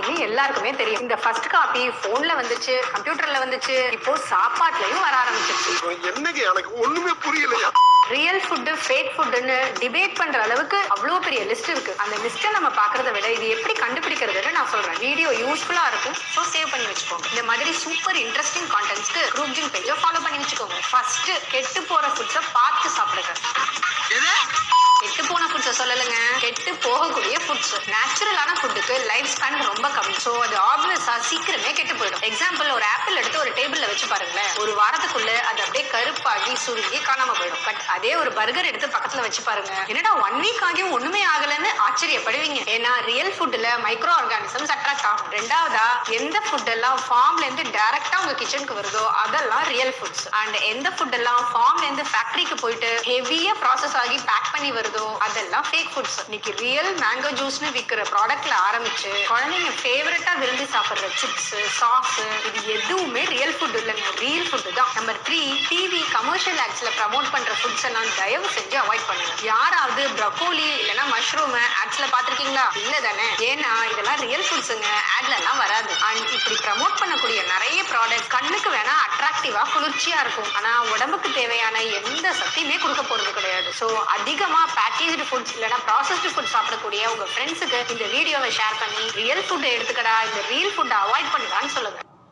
இது எல்லாருக்குமே தெரியும். இந்த ஃபர்ஸ்ட் காப்பி போன்ல வந்துச்சு கம்ப்யூட்டர்ல வந்துச்சு இப்போ சாப்பாட்லயும் வர ஆரம்பிச்சிருச்சு. என்னங்க எனக்கு ஒண்ணுமே புரியலையா? ரியல் ஃபுட்டு ஃபேக் ஃபுட்டுன்னு டிபேட் பண்ற அளவுக்கு அவ்வளோ பெரிய லிஸ்ட் இருக்கு. அந்த லிஸ்ட்டை நம்ம பார்க்கறத விட இது எப்படி கண்டுபிடிக்கிறதுன்னு நான் சொல்றேன். வீடியோ யூஸ்ஃபுல்லா இருக்கும். ஸோ சேவ் பண்ணி வச்சுக்கோங்க. இந்த மாதிரி சூப்பர் இன்ட்ரெஸ்டிங் கான்டென்ட்ஸ்க்கு குரூப் ஜிங் பேஜை ஃபாலோ பண்ணி வச்சுக்கோங்க. ஃபர்ஸ்ட் கெட்டு போற ஃபுட்ஸை பார்த்து கெட்டு போகக்கூடிய ஃபுட்ஸ் நேச்சுரலான ஃபுட்டுக்கு லைஃப் ஸ்பேன் ரொம்ப கம்மி. ஸோ அது ஆப்வியஸா சீக்கிரமே கெட்டு போயிடும். எக்ஸாம்பிள் ஒரு ஆப்பிள் எடுத்து ஒரு டேபிள்ல வச்சு பாருங்களேன். ஒரு வாரத்துக்குள்ள கருப்பாகி சுருங்கி காணாம போயிடும். பட் அதே ஒரு பர்கர் எடுத்து பக்கத்துல வச்சு பாருங்க. என்னடா ஒன் வீக் ஆகியும் ஒண்ணுமே ஆகலைன்னு ஆச்சரியப்படுவீங்க. ஏன்னா ரியல் ஃபுட்ல மைக்ரோ ஆர்கானிசம்ஸ் அட்ராக்ட் ஆகும் ரெண்டாவதா எந்த ஃபுட் எல்லாம் ஃபார்ம்ல இருந்து டைரக்டா உங்க கிச்சனுக்கு வருதோ அதெல்லாம் ரியல் ஃபுட்ஸ் அண்ட் எந்த ஃபுட் எல்லாம் ஃபார்ம்ல இருந்து ஃபேக்டரிக்கு போயிட்டு ஹெவியா ப்ராசஸ் ஆகி பேக் பண்ணி வருதோ அதெல்லாம் ஃபேக் ஃபுட்ஸ் இன்னைக்கு ரியல் மேங்கோ ஜூஸ்னு விற்கிற ப்ராடக்ட்ல ஆரம்பிச்சு குழந்தைங்க ஃபேவரட்டா விரும்பி சாப்பிடுற சிப்ஸ் சாஸ் இது எதுவுமே ரியல் ஃபுட் இல்லைங்க. ரியல் ஃபுட் தான். நம்பர் த்ரீ டிவி கமர்ஷியல் ஆட்ஸ்ல ப்ரமோட் பண்ணுற ஃபுட்ஸ் எல்லாம் தயவு செஞ்சு அவாய்ட் பண்ணுங்க யாராவது ப்ரக்கோலி இல்லைன்னா மஷ்ரூம் ஆட்ஸில் பார்த்துருக்கீங்களா? இல்லை தானே? ஏன்னா இதெல்லாம் ரியல் ஃபுட்ஸுங்க ஆட்லலாம் வராது. அண்ட் இப்படி ப்ரமோட் பண்ணக்கூடிய நிறைய ப்ராடக்ட் கண்ணுக்கு வேணா அட்ராக்டிவா குளிர்ச்சியா இருக்கும். ஆனா உடம்புக்கு தேவையான எந்த சக்தியுமே கொடுக்க போறது கிடையாது. ஸோ அதிகமா பேக்கேஜ்டு ஃபுட்ஸ் இல்லைன்னா ப்ராசஸ்டு ஃபுட் சாப்பிடக்கூடிய உங்க ஃப்ரெண்ட்ஸுக்கு இந்த வீடியோவை ஷேர் பண்ணி ரியல் ஃபுட்டை எடுத்துக்கடா இந்த ரியல் ஃபுட்டை அவாய்ட் பண்ணுறான்னு சொல்லுங்க.